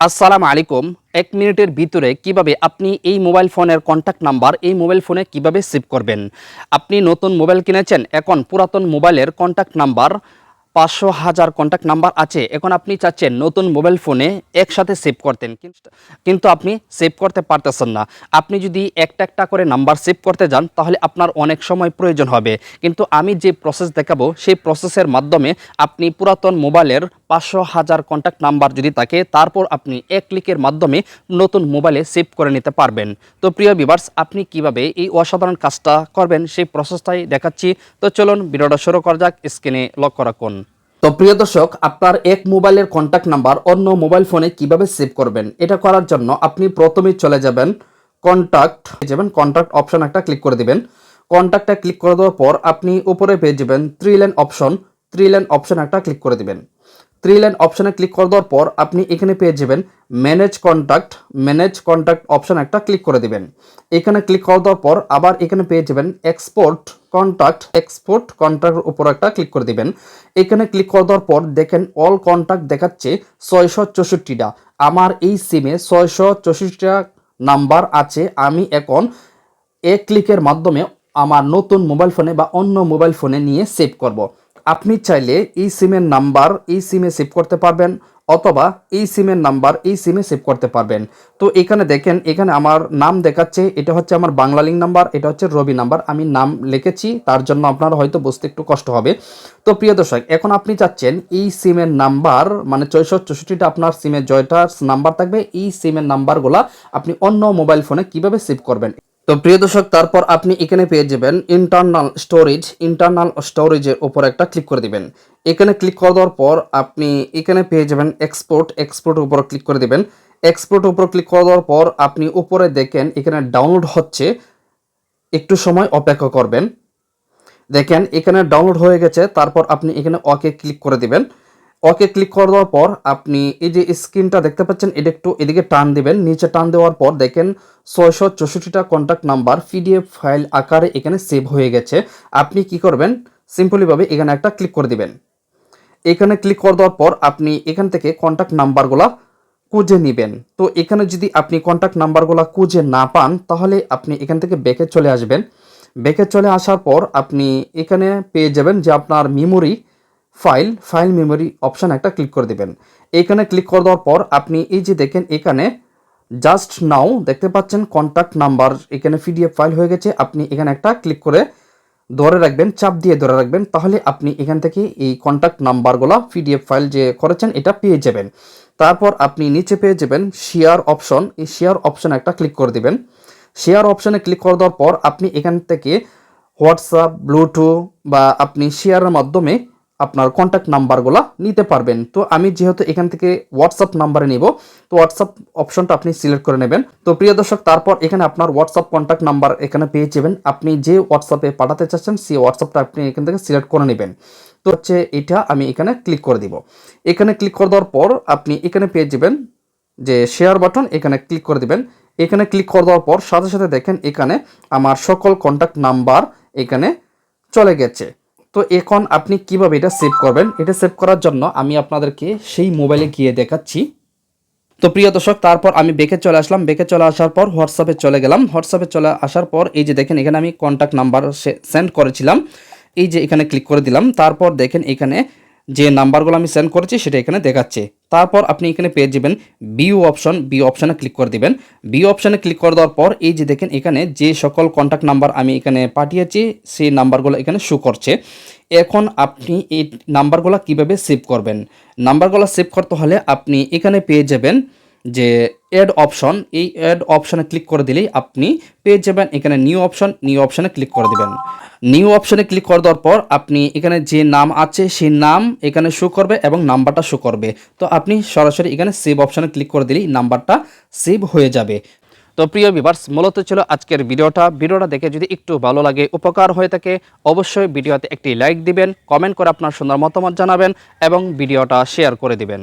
আসসালামু আলাইকুম। এক মিনিটের ভিতরে কীভাবে আপনি এই মোবাইল ফোনের কন্ট্যাক্ট নাম্বার এই মোবাইল ফোনে কীভাবে সেভ করবেন? আপনি নতুন মোবাইল কিনেছেন, এখন পুরাতন মোবাইলের কন্ট্যাক্ট নাম্বার পাঁচশো হাজার কন্ট্যাক্ট নাম্বার আছে। এখন আপনি চাচ্ছেন নতুন মোবাইল ফোনে একসাথে সেভ করতেন। কিন্তু- আপনি সেভ করতে পারতেছেন না। আপনি যদি একটা একটা করে নাম্বার সেভ করতে যান, তাহলে আপনার অনেক সময় প্রয়োজন হবে। কিন্তু আমি যে প্রসেস দেখাবো, সেই প্রসেসের মাধ্যমে আপনি পুরাতন মোবাইলের পাঁচশো হাজার কন্ট্যাক্ট নাম্বার যদি থাকে, তারপর আপনি এক ক্লিকের মাধ্যমে নতুন মোবাইলে সেভ করে নিতে পারবেন। তো প্রিয় বিভার্স আপনি কীভাবে এই অসাধারণ কাজটা করবেন সেই প্রসেসটাই দেখাচ্ছি। তো চলুন ভিডিওটা শুরু করা যাক স্ক্রিনে লক্ষ্য রাখুন। তো প্রিয় দর্শক, আপনার এক মোবাইলের কন্ট্যাক্ট নাম্বার অন্য মোবাইল ফোনে কীভাবে সেভ করবেন, এটা করার জন্য আপনি প্রথমেই চলে যাবেন কন্ট্যাক্ট যাবেন কন্ট্যাক্ট অপশন একটা ক্লিক করে দিবেন। কন্ট্যাক্টে ক্লিক করে দেওয়ার পর আপনি উপরে পেয়ে যাবেন three line option three line option একটা ক্লিক করে দিবেন। থ্রি লাইন অপশনে ক্লিক করে দেওয়ার পর আপনি এখানে পেয়ে যাবেন manage contact manage contact option একটা ক্লিক করে দিবেন। এখানে ক্লিক করে দেওয়ার পর আবার এখানে পেয়ে যাবেন এক্সপোর্ট কন্ট্যাক্ট এক্সপোর্ট কন্ট্যাক্টের উপর একটা ক্লিক করে দিবেন। এখানে ক্লিক করে দেওয়ার পর দেখেন অল কন্ট্যাক্ট দেখাচ্ছে ছয়শো চৌষট্টিটা। আমার এই সিমে ছয়শো চৌষট্টিটা নাম্বার আছে, আমি এখন এক ক্লিকের মাধ্যমে আমার নতুন মোবাইল ফোনে বা অন্য মোবাইল ফোনে নিয়ে সেভ করব। আপনি চাইলে এই সিমের নাম্বার এই সিমে সেভ করতে পারবেন, অথবা এই সিমের নাম্বার এই সিমে সেভ করতে পারবেন। তো এখানে দেখেন, এখানে আমার নাম দেখাচ্ছে, এটা হচ্ছে আমার বাংলা লিঙ্ক নাম্বার, এটা হচ্ছে রবি নাম্বার, আমি নাম লিখেছি, তার জন্য আপনার হয়তো বুঝতে একটু কষ্ট হবে। তো প্রিয় দর্শক, এখন আপনি চাচ্ছেন এই সিমের নাম্বার মানে ছয়শো চৌষট্টিটা আপনার সিমের জয়টার নাম্বার থাকবে, এই সিমের নাম্বারগুলা আপনি অন্য মোবাইল ফোনে কীভাবে সেভ করবেন? তো প্রিয় দর্শক, তারপর আপনি এখানে পেয়ে যাবেন ইন্টারনাল স্টোরেজ ইন্টারনাল স্টোরেজের উপর একটা ক্লিক করে দিবেন। এখানে ক্লিক করে দেওয়ার পর আপনি এখানে পেয়ে যাবেন এক্সপোর্ট এক্সপোর্টের উপর ক্লিক করে দিবেন। এক্সপোর্টের উপর ক্লিক করে দেওয়ার পর আপনি উপরে দেখেন, এখানে ডাউনলোড হচ্ছে। একটু সময় অপেক্ষা করবেন। দেখেন, এখানে ডাউনলোড হয়ে গেছে, তারপর আপনি এখানে ওকে ক্লিক করে দিবেন। ওকে ক্লিক করে দেওয়ার পর আপনি এই যে স্ক্রিনটা দেখতে পাচ্ছেন, এটা একটু এদিকে টান দিবেন। নিচে টান দেওয়ার পর দেখেন ছয়শো চৌষট্টিটা কন্ট্যাক্ট নাম্বার পিডিএফ ফাইল আকারে এখানে সেভ হয়ে গেছে। আপনি কি করবেন? সিম্পলিভাবে এখানে একটা ক্লিক করে দিবেন। এখানে ক্লিক করে দেওয়ার পর আপনি এখান থেকে কন্ট্যাক্ট নাম্বারগুলো খুঁজে নেবেন। তো এখানে যদি আপনি কন্ট্যাক্ট নাম্বারগুলো খুঁজে না পান, তাহলে আপনি এখান থেকে ব্যাকে চলে আসবেন। ব্যাকে চলে আসার পর আপনি এখানে পেয়ে যাবেন যে আপনার memory file file memory option একটা ক্লিক করে দিবেন। এখানে ক্লিক করে দেওয়ার পর আপনি এই যে দেখেন, এখানে জাস্ট নাও দেখতে পাচ্ছেন কন্ট্যাক্ট নাম্বার এখানে পিডিএফ ফাইল হয়ে গেছে। আপনি এখানে একটা ক্লিক করে ধরে রাখবেন, চাপ দিয়ে ধরে রাখবেন, তাহলে আপনি এখান থেকে এই কন্ট্যাক্ট নাম্বারগুলো পিডিএফ ফাইল যে করেছেন, এটা পেয়ে যাবেন। তারপর আপনি নিচে পেয়ে যাবেন শেয়ার অপশন এই শেয়ার অপশনে একটা ক্লিক করে দিবেন। শেয়ার অপশনে ক্লিক করে দেওয়ার পর আপনি এখান থেকে হোয়াটসঅ্যাপ ব্লুটুথ বা আপনি শেয়ারের মাধ্যমে আপনার কন্ট্যাক্ট নাম্বারগুলো নিতে পারবেন। তো আমি যেহেতু এখান থেকে হোয়াটসঅ্যাপ নাম্বারে নিব, তো হোয়াটসঅ্যাপ অপশনটা আপনি সিলেক্ট করে নেবেন। তো প্রিয় দর্শক, তারপর এখানে আপনার হোয়াটসঅ্যাপ কন্ট্যাক্ট নাম্বার এখানে পেয়ে যাবেন। আপনি যে হোয়াটসঅ্যাপে পাঠাতে চাচ্ছেন, সেই হোয়াটসঅ্যাপটা আপনি এখান থেকে সিলেক্ট করে নেবেন। তো হচ্ছে এটা আমি এখানে ক্লিক করে দিব। এখানে ক্লিক করে দেওয়ার পর আপনি এখানে পেয়ে যাবেন যে শেয়ার বাটন এখানে ক্লিক করে দিবেন। এখানে ক্লিক করে দেওয়ার পর সাথে সাথে দেখেন এখানে আমার সকল কন্ট্যাক্ট নাম্বার এখানে চলে গেছে। তো এখন আপনি কীভাবে এটা সেভ করবেন? এটা সেভ করার জন্য আমি আপনাদেরকে সেই মোবাইলে গিয়ে দেখাচ্ছি। তো প্রিয় দর্শক, তারপর আমি বেঁকে চলে আসলাম। বেঁকে চলে আসার পর হোয়াটসঅ্যাপে চলে গেলাম। হোয়াটসঅ্যাপে চলে আসার পর এই যে দেখেন, এখানে আমি কন্ট্যাক্ট নাম্বার সেন্ড করেছিলাম। এই যে এখানে ক্লিক করে দিলাম। তারপর দেখেন, এখানে যে নাম্বারগুলো আমি সেন্ড করেছি, সেটা এখানে দেখাচ্ছে। তারপর আপনি এখানে পেয়ে যাবেন বিউ অপশন বি অপশানে ক্লিক করে দিবেন। বি অপশানে ক্লিক করে দেওয়ার পর এই যে দেখেন এখানে যে সকল কন্ট্যাক্ট নাম্বার আমি এখানে পাঠিয়েছি, সেই নাম্বারগুলো এখানে শো করছে। এখন আপনি এই নাম্বারগুলো কীভাবে সেভ করবেন? নাম্বারগুলো সেভ করতে হলে আপনি এখানে পেয়ে যাবেন যে অ্যাড অপশন এই অ্যাড অপশনে ক্লিক করে দিলেই আপনি পেয়ে যাবেন এখানে নিউ অপশন নিউ অপশনে ক্লিক করে দিবেন। নিউ অপশনে ক্লিক করে দেওয়ার পর আপনি এখানে যে নাম আছে, সেই নাম এখানে শো করবে এবং নাম্বারটা শো করবে। তো আপনি সরাসরি এখানে সেভ অপশনে ক্লিক করে দিলেই নাম্বারটা সেভ হয়ে যাবে। তো প্রিয় ভিভার্স মূলত ছিল আজকের ভিডিওটা। ভিডিওটা দেখে যদি একটু ভালো লাগে, উপকার হয়ে থাকে, অবশ্যই ভিডিওতে একটি লাইক দিবেন কমেন্ট করে আপনার সুন্দর মতামত জানাবেন এবং ভিডিওটা শেয়ার করে দিবেন।